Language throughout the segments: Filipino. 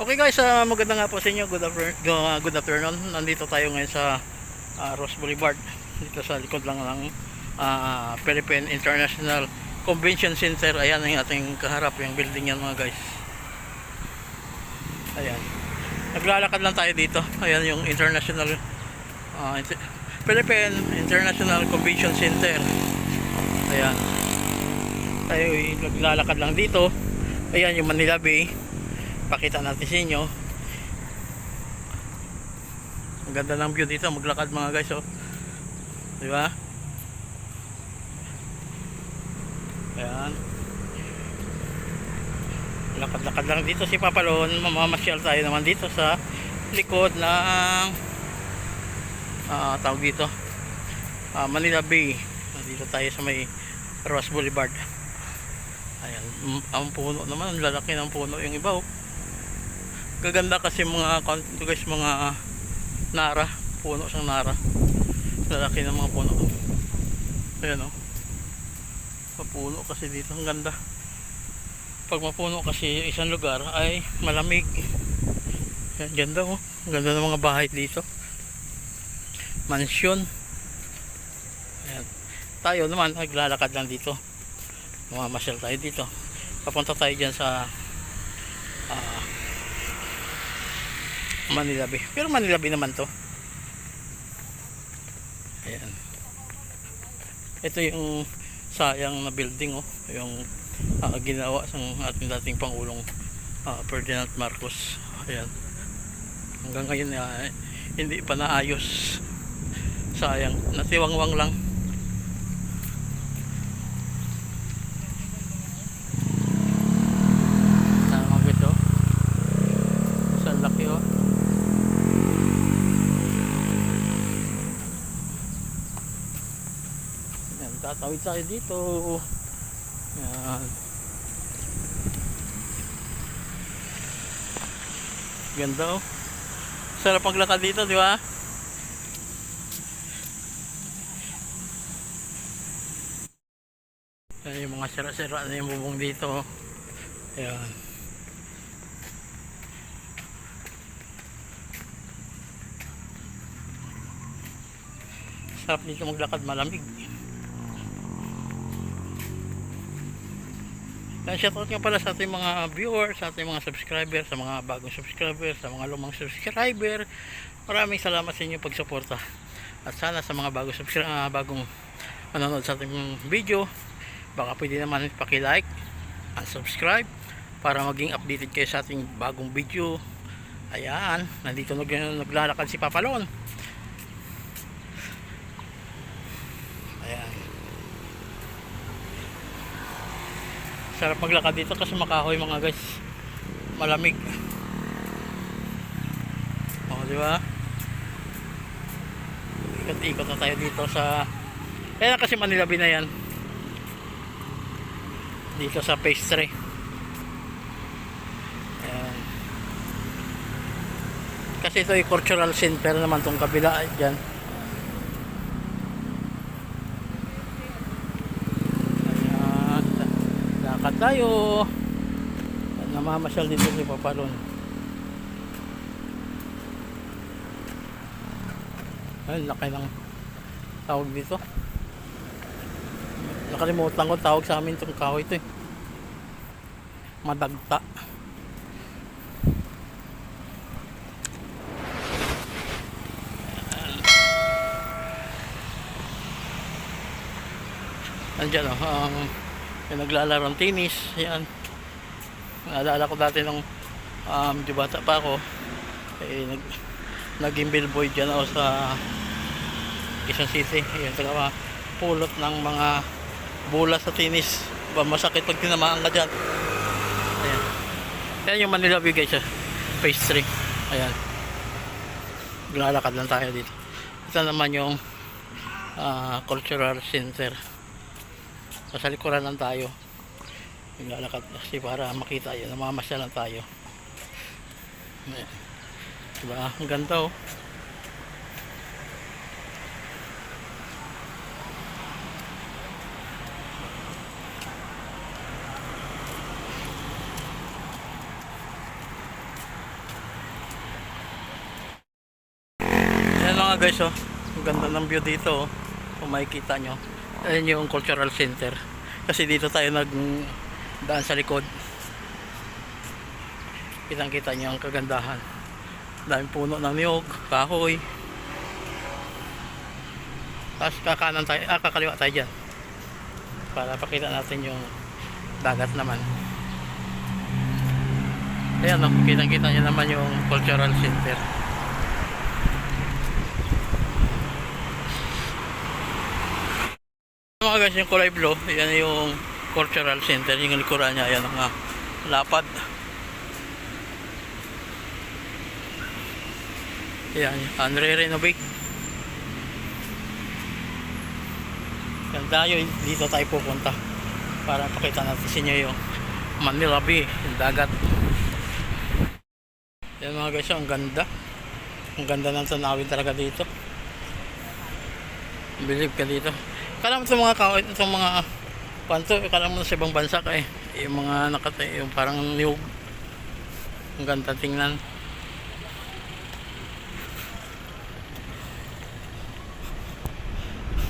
Okay guys, uh, maganda nga po sa inyo. Good, after- go- good afternoon. Nandito tayo ngayon sa ah, Ross Boulevard. Dito sa likod lang ng ah, Philippine International Convention Center. Ayan ang ating kaharap, yung building yan mga guys. Ayan. Naglalakad lang tayo dito. Ayan yung International ah, Inter- Philippine International Convention Center. Ayan. Tayo ay naglalakad lang dito. Ayan yung Manila Bay pakita natin sa inyo. Ang ganda ng view dito maglakad mga guys oh. Di ba? Ayan. Lakad-lakad lang dito si Papalon mamamasyal tayo naman dito sa likod ng ah tawag dito ah, Manila Bay. Dito tayo sa may Ross Boulevard. Ayan mm, ang puno naman ang lalaki ng puno yung iba oh gaganda kasi mga count ito guys mga nara puno siyang nara. Lalaki ng mga puno. Ayan o mapuno kasi dito ang ganda. Pag mapuno kasi isang lugar ay malamig. Ayan ganda o ang ganda ng mga bahay dito. Mansyon. Ayan. Tayo naman naglalakad lang dito. Mamamasyal tayo dito. Papunta tayo dyan sa Manila Bay. Pero Manila Bay naman to. Ayan. Ito yung sayang na building oh. Yung ah, ginawa ng ating dating Pangulong ah, Ferdinand Marcos. Ayan. Hanggang ngayon ah, hindi pa naayos. Sayang. Natiwangwang lang. Tama ito. Sa laki oh. Tatawid tayo dito. Yan. Ganda oh. Sarap paglakad dito, di ba? Yan yung mga sira-sira na yung bubong dito. oh. Ayan. Sarap dito maglakad malamig. Yan, shoutout nga pala sa ating mga viewers, sa ating mga subscribers, sa mga bagong subscribers, sa mga lumang subscriber. Maraming salamat sa inyong pagsuporta. At sana sa mga bagong subscriber, bagong manonood sa ating video, baka pwede naman paki-like and subscribe para maging updated kayo sa ating bagong video. Ayan, nandito nag naglalakad si Papalon. Ayan. Sarap maglakad dito kasi makahoy mga guys. Malamig. O, di ba? Ikot-ikot na tayo dito sa Kaya kasi Manila Bay na yan. Dito sa 3. Ayan. Kasi ito ay cultural center naman tong kabila dyan. Ayan. Lakad tayo. Namamasyal dito si Papalon. Ay, laki ng tawag dito. Nakalimutan ko tawag sa amin itong kahoy ito eh. Madagta. Nandiyan o, ang yung naglalarong tennis, yan. Naalala ko dati nung um, di bata pa ako, eh, nag, naging billboy dyan ako sa Quezon City. Yan, talaga pulot ng mga bola sa tennis. Ba, masakit pag tinamaan ka dyan. Ayan. Yan yung Manila View guys, ah. 3. Ayan. Lalakad lang tayo dito. Ito naman yung ah, cultural center nasa likuran lang tayo. Naglalakad kasi para makita yun. Namamasya lang tayo. Diba? Ang ganda oh. Guys oh. Ang ganda ng view dito oh. Kung makikita nyo. Ayan yung cultural center. Kasi dito tayo nag daan sa likod. Kitang kita nyo ang kagandahan. Daming puno ng niyog, kahoy. Tapos kakanan tayo, ah kakaliwa tayo dyan. Para pakita natin yung dagat naman. Ayan oh, kitang kita nyo naman yung cultural center. Mga guys yung kulay blue yan yung cultural center. Yung likuran niya yan ang ah, lapad. Yan unre-renovate yan tayo dito tayo pupunta para pakita natin sa inyo yung Manila Bay yung dagat. Yan mga guys ang ganda. Ang ganda ng tanawin talaga dito. Believe ka dito kala mo itong mga kao, itong mga panto, kala mo sa ibang bansa ka eh. Yung mga nakatay, yung parang niyog. Ang ganda tingnan.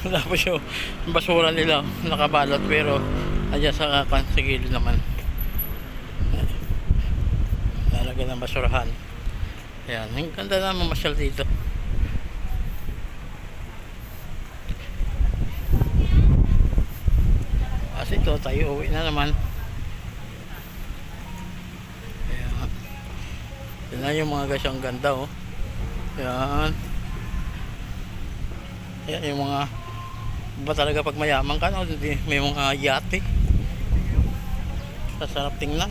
Tapos yung basura nila nakabalot pero andyan sa kan sa gilid naman. Lalagyan ng basurahan. Ayan, ang ganda na mamasyal dito. Kasi ito, tayo uwi na naman. Ayan. Yan na yung mga guys, ang ganda oh. Ayan. Ayan yung mga ba talaga pag mayaman ka no? May mga yate. Sasarap tingnan.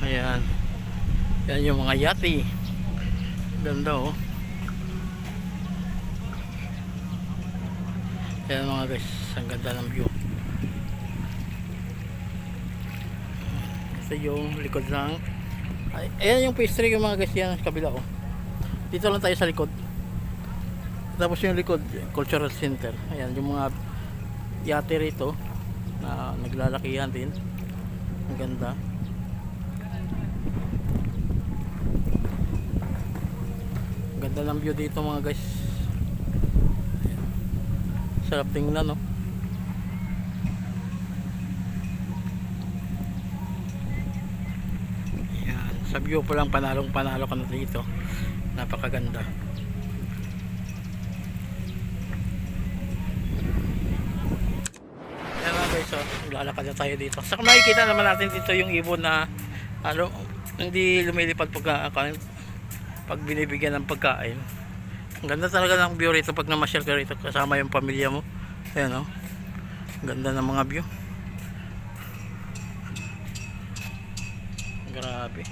Ayan. Yan yung mga yate. Ganda oh. Yan mga guys, ang ganda ng view. Ito yung likod ng ay, ayan yung pastry yung mga guys yan sa kabila oh. Dito lang tayo sa likod. Tapos yung likod, cultural center. Ayan yung mga yate rito na naglalakihan din. Ang ganda. Ganda ng view dito mga guys. Sarap tingnan no. Ayan. Sa view pa lang panalong panalo ka na dito. Napakaganda. Ayan mga guys, oh, lalakad na tayo dito. Sa makikita naman natin dito yung ibon na ano, hindi lumilipad pag pag binibigyan ng pagkain. Ang ganda talaga ng view rito pag namasyal ka rito kasama yung pamilya mo. Ayan o. Ang ganda ng mga view. Grabe.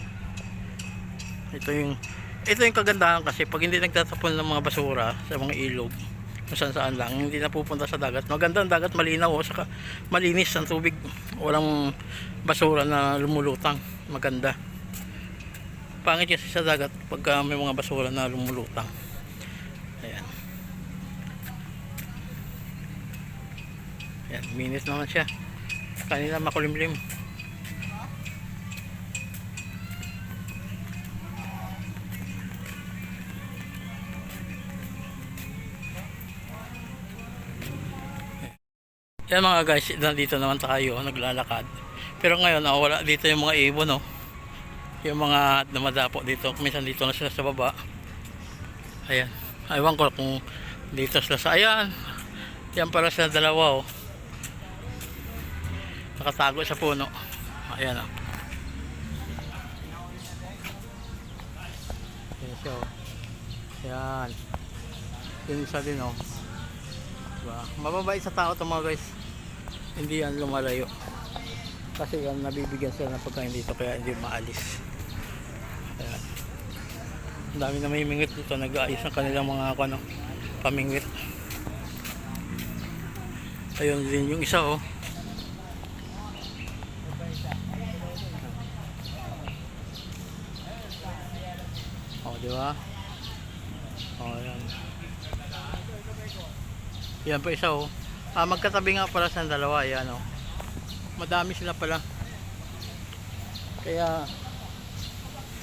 Ito yung ito yung kagandahan kasi pag hindi nagtatapon ng mga basura sa mga ilog kung saan saan lang hindi napupunta sa dagat maganda ang dagat malinaw oh, saka malinis ang tubig walang basura na lumulutang maganda pangit kasi sa dagat pagka may mga basura na lumulutang. Ayan. Ayan minis naman siya. Kanina makulimlim. Yan mga guys nandito naman tayo naglalakad. Pero ngayon nawala dito yung mga ibon no yung mga dumadapo dito minsan dito na sila sa baba. Ayan. Aywan ko kung dito sila sa ayan. Yan para sa dalawa oh. Nakatago sa puno. Ayan oh. Ayan siya oh. Ayan. Yun isa din oh. Diba? mababait sa tao to mga guys. Hindi yan lumalayo kasi yan nabibigyan sila ng pagkain dito kaya hindi maalis Ayan. Ang dami na may mingwit dito. Nag-aayos ng kanilang mga ano, pamingwit. Ayun din yung isa oh. Oh, di? Oh, yan. Yan pa isa oh. Ah, magkatabi nga pala sa dalawa, yan oh. Madami sila pala. Kaya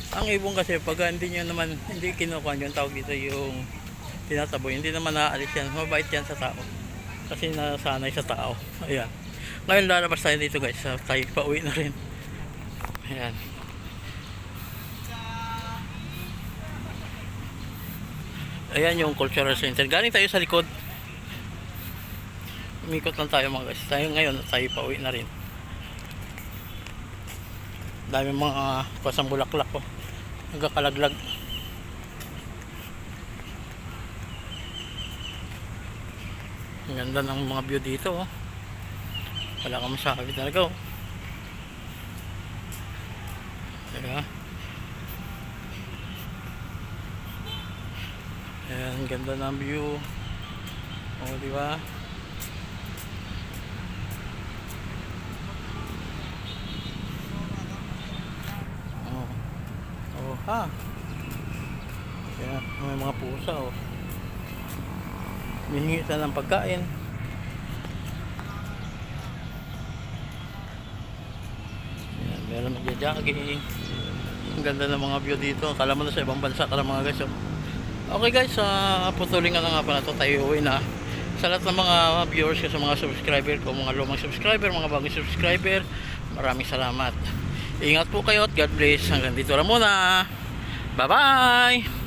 ang ibon kasi pag hindi nyo naman hindi kinukuha yung tawag dito yung tinataboy, hindi naman naaalis yan. Mabait yan sa tao. Kasi nasanay sa tao. Ayan. Ngayon lalabas tayo dito guys. Tayo pa uwi na rin. Ayan. Ayan yung cultural center. Galing tayo sa likod. Umikot lang tayo mga guys. Tayo ngayon, tayo pa uwi na rin. Dami mga pasang bulaklak ko. Nagkakalaglag. Ang ganda ng mga view dito oh. Wala kang masabi talaga oh. Diba? Ayan, ganda ng view. Oh, di ba? Oh. Ha. Ayan, may mga pusa oh. Mihingi sila ng pagkain. Ayan, meron nagja-jogging. Ang ganda ng mga view dito. Akala mo na sa ibang bansa ka lang mga guys. Oh. Okay guys, uh, putuloy nga nga pala ito. Tayo uwi na. Sa lahat ng mga viewers ko, sa mga subscriber ko, mga lumang subscriber, mga bagong subscriber, maraming salamat. Ingat po kayo at God bless. Hanggang dito lang muna. Bye-bye!